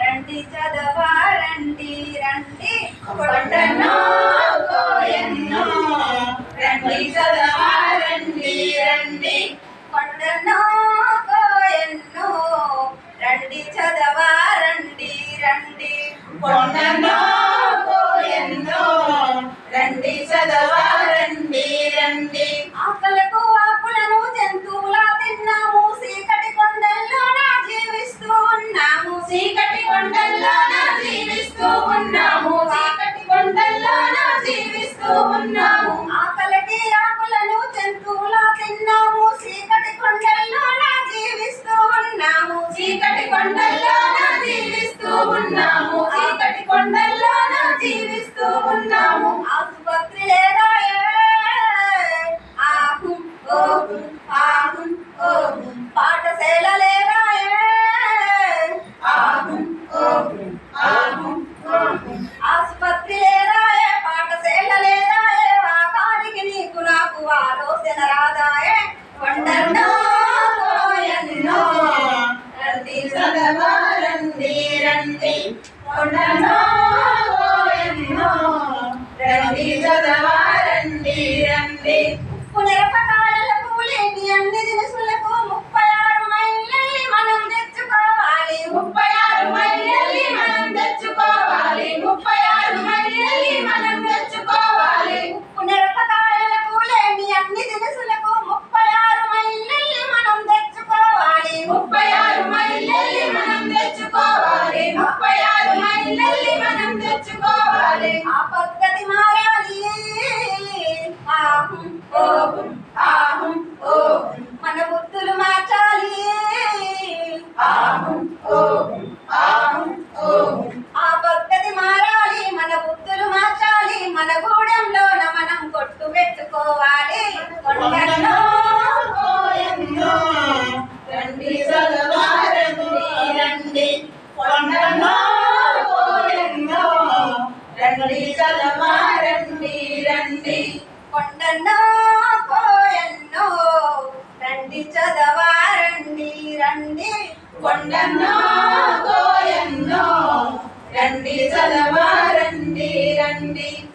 రండి చదవా రండి రండి కొండన్నో కోయన్నో రండి రండి. రండి కోయన్నో. రండి చదవా రండి రండి. కొండన్నో కోయన్నో. రండి చదవా రండి రండి. ఆకలకు ఆకులను జంతువుల తిన్నాము. చీకటి కొండల్లోన జీవిస్తూ ఉన్నాము. చీకటి కొండల్లోన జీవిస్తూ ఉన్నాము. కొండల్లోన జీవిస్తూ ఉన్నాము. ఉన్నాము. ఆసుపత్రి ఓహు మన బుద్ధులు మార్చాలి. ఆ పద్ధతి మారాలి. మన బుద్ధులు మార్చాలి. మన గూడెంలో మనం కొట్టు పెట్టుకోవాలి. కొండల్లో రండి రండి. రండి రండి రండి. కొండన్నో కోయన్నో. రండి చదవా రండి. రండి కొండన్నా కోయన్నో. రండి చదవా రండి. రండి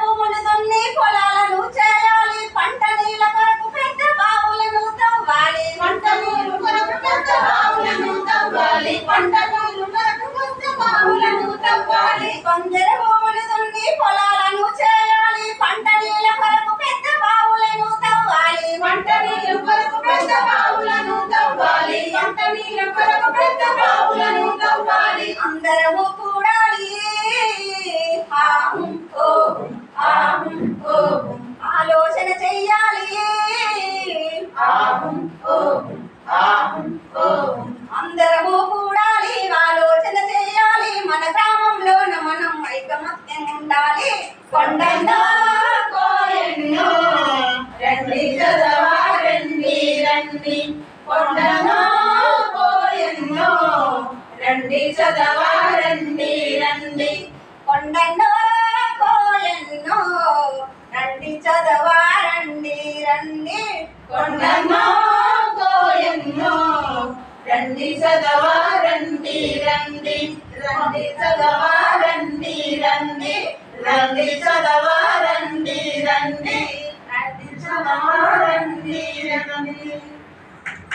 భూములు దున్ని పొలాలను చేయాలి. పంట నీళ్ళ కొరకు పెద్ద బావులను తవ్వాలి. పంట నీళ్ళు కొరకు పెద్ద బావులను తవ్వాలి. పంట అందరము కూడాలి. ఆలోచన చెయ్యాలి. అందరము కూడాలి ఆలోచన చెయ్యాలి. మన గ్రామంలోన మనం ఐకమత్యం ఉండాలి. కొండన్నో రండి చదవా రండి రండి. కొండన్నో ചൊല്ലി ചതവാരണ്ടി രണ്ടി കൊണ്ടോ കോയെന്നോ രണ്ടി ചതവാരണ്ടി രണ്ടി കൊണ്ടോ കോയെന്നോ രണ്ടി ചതവാരണ്ടി രണ്ടി രണ്ടി ചതവാരണ്ടി രണ്ടി രണ്ടി ചതവാരണ്ടി രണ്ടി രണ്ടി ചതവാരണ്ടി രണ്ടി